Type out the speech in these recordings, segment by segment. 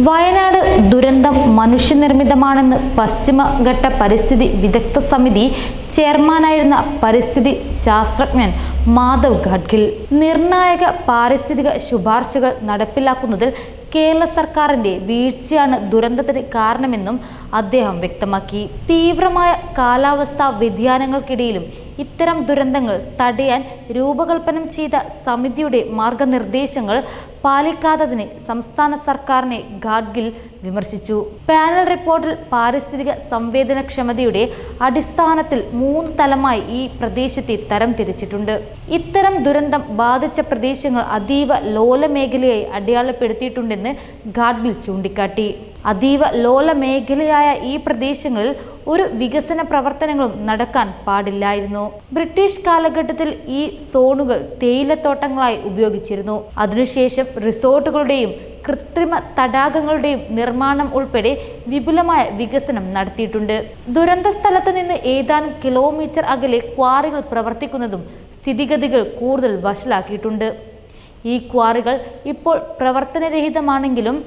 വയനാട് ദുരന്തം മനുഷ്യനിർമ്മിതമാണെന്ന് പശ്ചിമഘട്ട പരിസ്ഥിതി വിദഗ്ധ സമിതി ചെയർമാനായിരുന്ന പരിസ്ഥിതി ശാസ്ത്രജ്ഞൻ മാധവ് ഘഡ്ഗിൽ നിർണായക പാരിസ്ഥിതിക ശുപാർശകൾ നടപ്പിലാക്കുന്നതിൽ കേരള സർക്കാരിന്റെ വീഴ്ചയാണ് ദുരന്തത്തിന് കാരണമെന്നും അദ്ദേഹം വ്യക്തമാക്കി. തീവ്രമായ കാലാവസ്ഥാ വ്യതിയാനങ്ങൾക്കിടയിലും ഇത്തരം ദുരന്തങ്ങൾ തടയാൻ രൂപകൽപ്പന ചെയ്ത സമിതിയുടെ മാർഗനിർദ്ദേശങ്ങൾ പാലിക്കാത്തതിന് സംസ്ഥാന സർക്കാരിനെ ഗാഡ്ഗിൽ വിമർശിച്ചു. പാനൽ റിപ്പോർട്ടിൽ പാരിസ്ഥിതിക സംവേദനക്ഷമതയുടെ അടിസ്ഥാനത്തിൽ മൂന്ന് തലമായി ഈ പ്രദേശത്തെ തരം തിരിച്ചിട്ടുണ്ട്. ഇത്തരം ദുരന്തം ബാധിച്ച പ്രദേശങ്ങൾ അതീവ ലോല മേഖലയായി അടയാളപ്പെടുത്തിയിട്ടുണ്ടെന്ന് ഗാഡ്ഗിൽ ചൂണ്ടിക്കാട്ടി. അതീവ ലോല മേഖലയായ ഈ പ്രദേശങ്ങളിൽ ഒരു വികസന പ്രവർത്തനങ്ങളും നടക്കാൻ പാടില്ലായിരുന്നു. ബ്രിട്ടീഷ് കാലഘട്ടത്തിൽ ഈ സോണുകൾ തേയിലത്തോട്ടങ്ങളായി ഉപയോഗിച്ചിരുന്നു. അതിനുശേഷം റിസോർട്ടുകളുടെയും കൃത്രിമ തടാകങ്ങളുടെയും നിർമ്മാണം ഉൾപ്പെടെ വിപുലമായ വികസനം നടത്തിയിട്ടുണ്ട്. ദുരന്ത സ്ഥലത്ത് നിന്ന് ഏതാനും കിലോമീറ്റർ അകലെ ക്വാറികൾ പ്രവർത്തിക്കുന്നതും സ്ഥിതിഗതികൾ കൂടുതൽ വഷളാക്കിയിട്ടുണ്ട്. ഈ ക്വാറികൾ ഇപ്പോൾ പ്രവർത്തനരഹിതമാണെങ്കിലും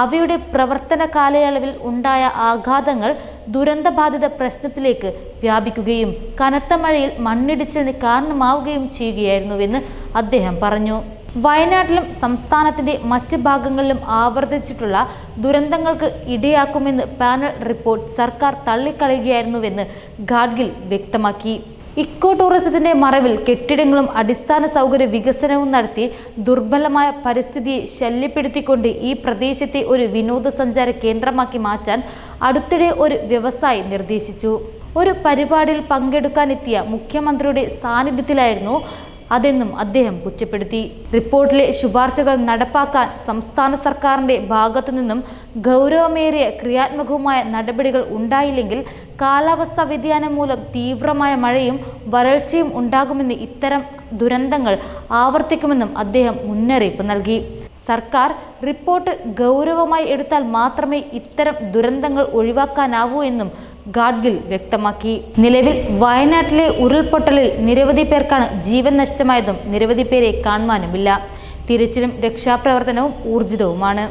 അവയുടെ പ്രവർത്തന കാലയളവിൽ ഉണ്ടായ ആഘാതങ്ങൾ ദുരന്തബാധിത പ്രശ്നത്തിലേക്ക് വ്യാപിക്കുകയും കനത്ത മഴയിൽ മണ്ണിടിച്ചിലിന് കാരണമാവുകയും ചെയ്യുകയായിരുന്നുവെന്ന് അദ്ദേഹം പറഞ്ഞു. വയനാട്ടിലും സംസ്ഥാനത്തിന്റെ മറ്റ് ഭാഗങ്ങളിലും ആവർത്തിച്ചിട്ടുള്ള ദുരന്തങ്ങൾക്ക് ഇടയാക്കുമെന്ന് പാനൽ റിപ്പോർട്ട് സർക്കാർ തള്ളിക്കളയുകയായിരുന്നുവെന്ന് ഗാഡ്ഗിൽ വ്യക്തമാക്കി. ഇക്കോ ടൂറിസത്തിന്റെ മറവിൽ കെട്ടിടങ്ങളും അടിസ്ഥാന സൗകര്യ വികസനവും നടത്തി ദുർബലമായ പരിസ്ഥിതിയെ ശല്യപ്പെടുത്തിക്കൊണ്ട് ഈ പ്രദേശത്തെ ഒരു വിനോദസഞ്ചാര കേന്ദ്രമാക്കി മാറ്റാൻ അടുത്തിടെ ഒരു വ്യവസായി നിർദ്ദേശിച്ചു. ഒരു പരിപാടിയിൽ പങ്കെടുക്കാനെത്തിയ മുഖ്യമന്ത്രിയുടെ സാന്നിധ്യത്തിലായിരുന്നു അതെന്നും അദ്ദേഹം കുറ്റപ്പെടുത്തി. റിപ്പോർട്ടിലെ ശുപാർശകൾ നടപ്പാക്കാൻ സംസ്ഥാന സർക്കാരിന്റെ ഭാഗത്തു നിന്നും ഗൗരവമേറിയ ക്രിയാത്മകവുമായ നടപടികൾ ഉണ്ടായില്ലെങ്കിൽ കാലാവസ്ഥാ വ്യതിയാനം മൂലം തീവ്രമായ മഴയും വരൾച്ചയും ഉണ്ടാകുമെന്ന് ഇത്തരം ദുരന്തങ്ങൾ ആവർത്തിക്കുമെന്നും അദ്ദേഹം മുന്നറിയിപ്പ് നൽകി. സർക്കാർ റിപ്പോർട്ട് ഗൗരവമായി എടുത്താൽ മാത്രമേ ഇത്തരം ദുരന്തങ്ങൾ ഒഴിവാക്കാനാവൂ എന്നും ഗാഡ്ഗിൽ വ്യക്തമാക്കി. നിലവിൽ വയനാട്ടിലെ ഉരുൾപൊട്ടലിൽ നിരവധി പേർക്കാണ് ജീവൻ നഷ്ടമായതും നിരവധി പേരെ കാണുവാനുമില്ല. തിരച്ചിലും രക്ഷാപ്രവർത്തനവും ഊർജിതവുമാണ്.